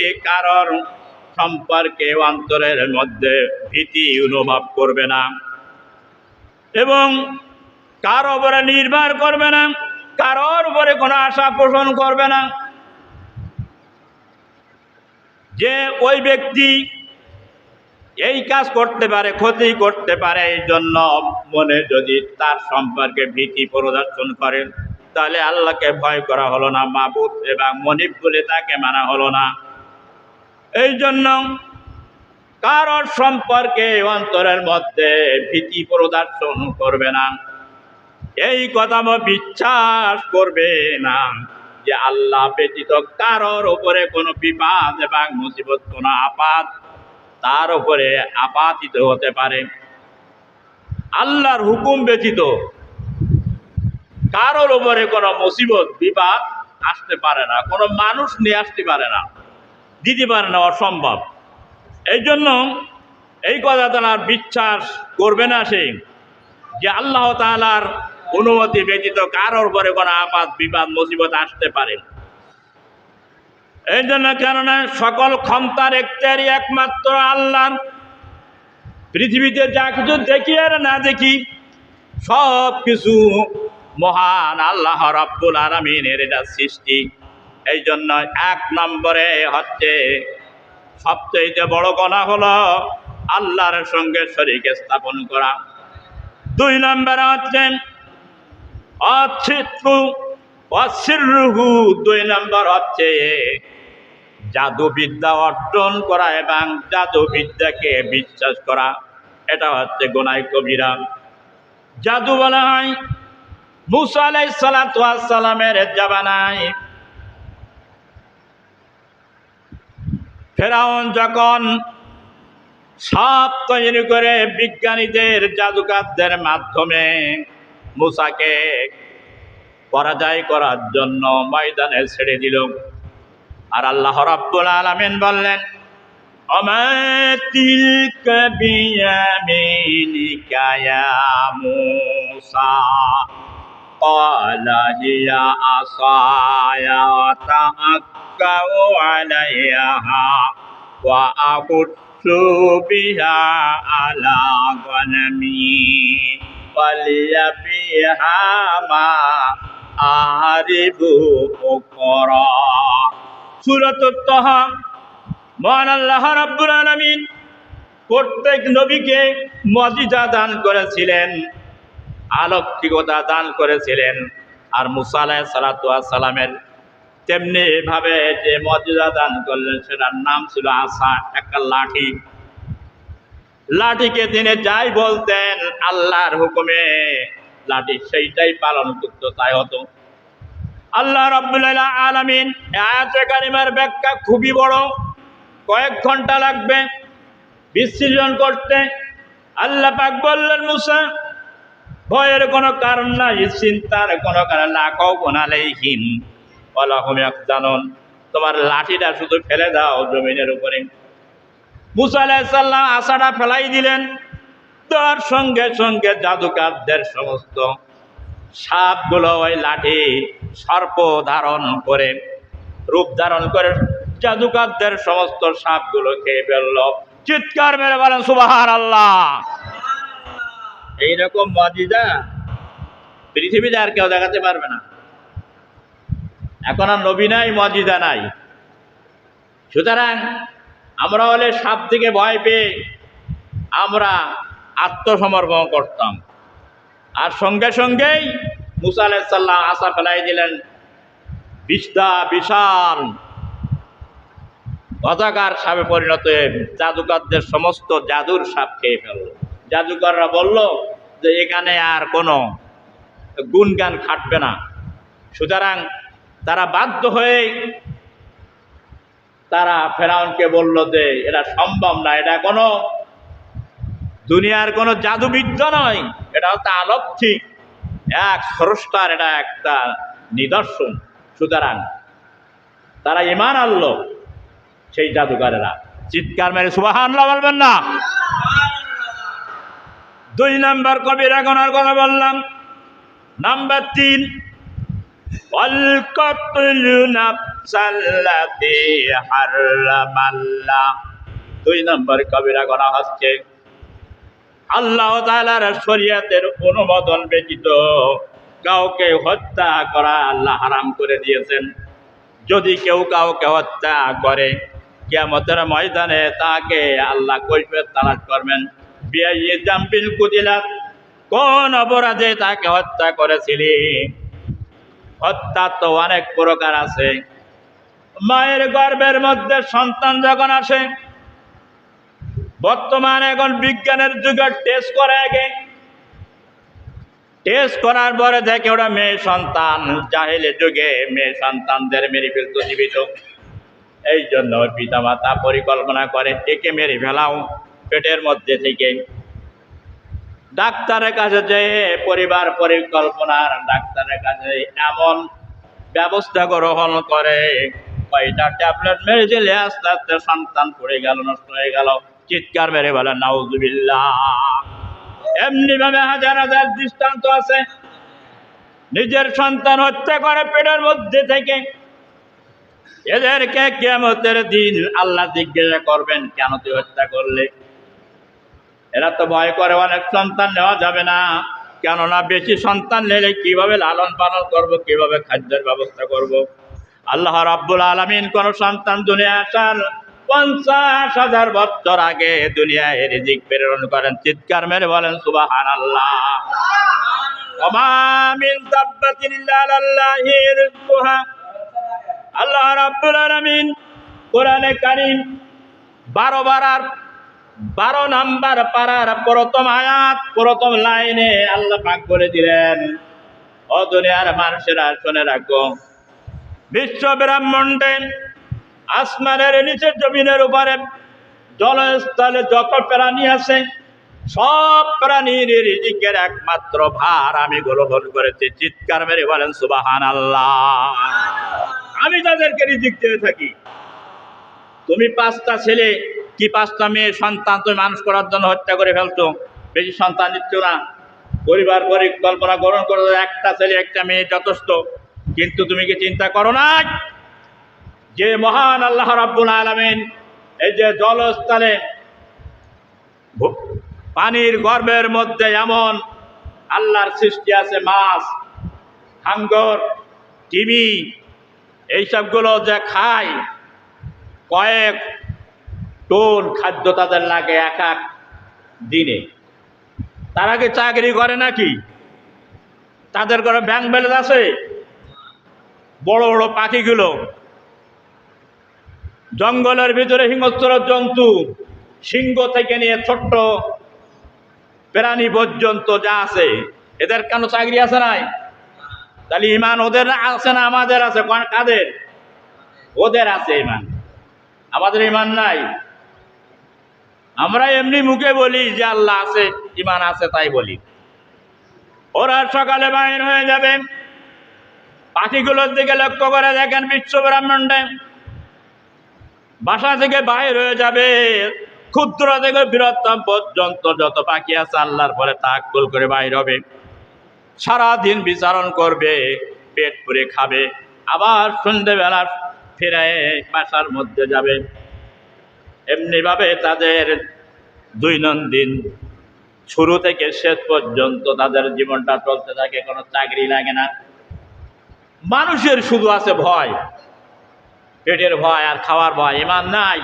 কারণ। সম্পর্কে অন্তরের মধ্যে ভীতি অনুভব করবে না। এবং কারও উপরে নির্ভর করবে না, কারোর উপরে কোনো আশা পোষণ করবে না। যে ওই ব্যক্তি এই কাজ করতে পারে, ক্ষতি করতে পারে, এই জন্য মনে যদি তার সম্পর্কে ভীতি প্রদর্শন করেন তাহলে আল্লাহকে ভয় করা হলো না, মাবুদ এবং মনিব বলে তাকে মানা হলো না। এই জন্য কারোর সম্পর্কে অন্তরের মধ্যে ভীতি প্রদর্শন করবে না। এই কথা বিশ্বাস করবে না যে আল্লাহ ব্যতীত কারোর উপরে কোনো বিবাদ এবং মুসিবত, কোনো আপাত তার উপরে আপাতিত হতে পারে। আল্লাহর হুকুম ব্যতীত কারোর উপরে কোনো মুসিবত, বিবাদ আসতে পারে না, কোনো মানুষ নিয়ে আসতে পারে না। দিতে পারে না অসম্ভব এই জন্য এই কথা তার বিশ্বাস করবে না সে। যে আল্লাহ তালার অনুমতি ব্যতীত কারোর উপরে কোনো আপাত বিবাদ, মুসিবত আসতে পারে। এই জন্য কেননা সকল ক্ষমতার একটারই একমাত্র আল্লাহ পৃথিবীতে যা কিছু দেখি আর না দেখি সব কিছু মহান আল্লাহ রব্বুল আলমিনের এটা সৃষ্টি। এই জন্য এক নম্বরে হচ্ছে সবচেয়ে বড় কণা হলো আল্লাহর সঙ্গে শরীকে স্থাপন করা। দুই নম্বরে হচ্ছে অচ্ছিত্রু অশিরুহু দুই নম্বর হচ্ছে জাদুবিদ্যা অর্জন করা এবং জাদুবিদ্যাকে বিশ্বাস করা। এটা হচ্ছে গোনাই কবিরা। জাদু বলা হয় মুসা আলাই সালামের জাবানায় ফেরাউন যখন সাপ তৈরি করে বিজ্ঞানীদের জাদুকারদের মাধ্যমে মুসাকে পরাজয় করার জন্য ময়দানে ছেড়ে দিল। আর আল্লাহ রাব্বুল আলামিন বললেন মুসা? قال هي عصاي أتأكأ عليها وأبث بها على غنمي ولي فيها ما أعرف أخرى সুরত তহা মহান আল্লাহ রাব্বুল আলামিন প্রত্যেক নবীকে মজিজা দান করেছিলেন আলৌকিকতা দান করেছিলেন। আর মুসা আলাহ সালামের তেমনি ভাবে যে মর্যাদা দান করলেন, সেটার নাম ছিল আশা, একটা লাঠি। লাঠিকে তিনি যাই বলতেন, আল্লাহর হুকুমে লাঠি সেইটাই পালন করত, তাই হতো। আল্লাহ রব্বুল্লাহ আলমিন আয়াতে ব্যাখ্যা খুবই বড়। কয়েক ঘণ্টা লাগবে, বিশ্লেষণ করতে। আল্লাহ পাক বললেন, মুসা ভয়ের কোনো কারণ নাই, চিন্তার কোনো কারণ না কও গোনালেই হিম অলাহম এক জানন তোমার লাঠিটা শুধু ফেলে দাও জমিনের উপরে। মুসা আলাহিসাল্লাম আশাটা ফেলাই দিলেন। তার সঙ্গে সঙ্গে জাদুকারদের সমস্ত সাপগুলো ওই লাঠি সর্প ধারণ করে, রূপ ধারণ করে জাদুকারদের সমস্ত সাপগুলো খেয়ে ফেলল। চিৎকার মেরে বলেন সুবাহার আল্লাহ এইরকম মজিদা পৃথিবীতে আর কেউ দেখাতে পারবে না। এখন আর নবী নাই, মজিদা নাই। সুতরাং আমরা হলে সাপ থেকে ভয় পেয়ে আমরা আত্মসমর্পণ করতাম। আর সঙ্গে সঙ্গেই মুসা আলাইসাল্লাম আশা ফেলাই দিলেন বিশদা বিশাল। অজাগার সাপে পরিণত জাদুকরদের সমস্ত জাদুর সাপ খেয়ে ফেলল। জাদুকররা বলল যে এখানে আর কোনো গুণগান খাটবে না। সুতরাং তারা বাধ্য হয়ে তারা ফেরাউনকে বলল যে এটা সম্ভব না, এটা কোনো দুনিয়ার কোনো জাদুবিদ্যা নয়, এটা হচ্ছে আলক্ষিক এক স্রষ্টার, এটা একটা নিদর্শন। সুতরাং তারা ইমান আনলো সেই জাদুকারেরা। চিৎকার মেরে সুবাহান বলবেন না। দুই নাম্বার কবিরা গোনার কথা বললাম। নাম্বার তিন দুই নম্বর কবিরা গণা হচ্ছে আল্লাহ তালার শরিয়াতের অনুমোদন ব্যতীত কাউকে হত্যা করা আল্লাহ হারাম করে দিয়েছেন। যদি কেউ কাউকে হত্যা করে কেমতের ময়দানে তাকে আল্লাহ কৈফের তালাশ করবেন। কোন অপরাধে তাকে হত্যা করেছিলি? হত্যা তো অনেক প্রকার আছে। মায়ের গর্ভের মধ্যে সন্তান যখন আসে, বর্তমানে এখন বিজ্ঞানের যুগে টেস্ট করে আগে। টেস্ট করার পরে দেখে ওরা মেয়ে সন্তান, জাহেলে যুগে মেয়ে সন্তানদের মেরে ফেলতো জীবিত। এই জন্য পিতা মাতা পরিকল্পনা করে, একে মেরে ফেলাও। পেটের মধ্যে থেকে। ডাক্তারের কাছে যে পরিবার পরিকল্পনার ডাক্তারের কাছে এমন ব্যবস্থা গ্রহণ করে, কয়টা ট্যাবলেট মেরে দিলে আস্তে আস্তে সন্তান পড়ে গেল, নষ্ট হয়ে গেল। চিৎকার মেরে বলে, নাউজুবিল্লাহ। এমনি ভাবে হাজার হাজার দৃষ্টান্ত আছে। নিজের সন্তান হত্যা করে পেটের মধ্যে থেকে। এদেরকে কেমতের দিন আল্লাহ জিজ্ঞাসা করবেন, কেন তুই হত্যা করলে? এরা তো ভয় করে, অনেক সন্তান নেওয়া যাবে না। কেননা বেশি সন্তান নিলে কীভাবে লালন পালন করব, কীভাবে খাদ্যের ব্যবস্থা করব? আল্লাহ রাব্বুল আলমিন কোন সন্তান দুনিয়া আসার পঞ্চাশ হাজার বছর আগে দুনিয়ায় রিজিক প্রেরণ করেন। চিৎকার মেরে বলেন সুবাহান আল্লাহ আল্লাহ রাব্বুল আলামিন কোরআনে কারীম বারো বারার বারো নাম্বার পাড়ার প্রথম আয়াত, প্রথম লাইনে আল্লাহ পাক করে দিলেন, ও দুনিয়ার মানুষেরা, শুনে রাখো। বিশ্ব ব্রাহ্মণ্ডে আসমানের নিচে জমিনের উপরে জলস্থলে যত প্রাণী আছে, সব প্রাণীর রিজিকের একমাত্র ভার আমি গ্রহণ করেছি। চিৎকার মেরে বলেন সুবাহান আল্লাহ আমি তাদেরকে রিজিক দিয়ে থাকি, তুমি পাঁচটা ছেলে কি পাঁচটা মেয়ে সন্তান তুমি মানুষ করার জন্য হত্যা করে ফেলতো। বেশি সন্তান দিচ্ছ না। পরিবার পরিকল্পনা গ্রহণ করে, একটা ছেলে, একটা মেয়ে যথেষ্ট। কিন্তু তুমি কি চিন্তা করো না যে মহান আল্লাহ রাব্বুল আলামিন এই যে জলস্থলে পানির গর্ভের মধ্যে এমন আল্লাহর সৃষ্টি আছে, মাছ, হাঙ্গর টিমি এইসবগুলো যে খায়, কয়েক টন খাদ্য তাদের লাগে এক এক দিনে? তারা কি চাকরি করে নাকি? তাদের ঘরে ব্যাংক ব্যালেন্স আছে? বড় বড় পাখিগুলো। জঙ্গলের ভিতরে হিংস্র জন্তু, সিংহ থেকে নিয়ে ছোট্ট প্রাণী পর্যন্ত যা আছে, এদের কেন চাকরি আছে নাই? তাহলে ইমান ওদের আছে না আমাদের আছে? কাদের? ওদের আছে ইমান। আমাদের ইমান নাই। আমরা এমনি মুখে বলি যে আল্লাহ আছে ইমান আছে, তাই বলি। ওরা সকালে বাইর হয়ে যাবে। পাখিগুলোর দিকে লক্ষ্য করে দেখেন বিশ্ব ব্রাহ্মণ্ডে বাসা থেকে বাইর হয়ে যাবে। ক্ষুদ্র থেকে বৃহত্তম পর্যন্ত যত পাখি আছে, আল্লাহর পরে গোল করে বাইর হবে। সারাদিন বিচারণ করবে, পেট পুরে খাবে। আবার সন্ধ্যেবেলা ফিরে বাসার মধ্যে যাবে। এমনিভাবে তাদের দৈনন্দিন শুরু থেকে শেষ পর্যন্ত তাদের জীবনটা চলতে থাকে, কোনো চাকরি লাগে না। মানুষের শুধু আছে ভয়, পেটের ভয় আর খাওয়ার ভয়, ইমান নাই।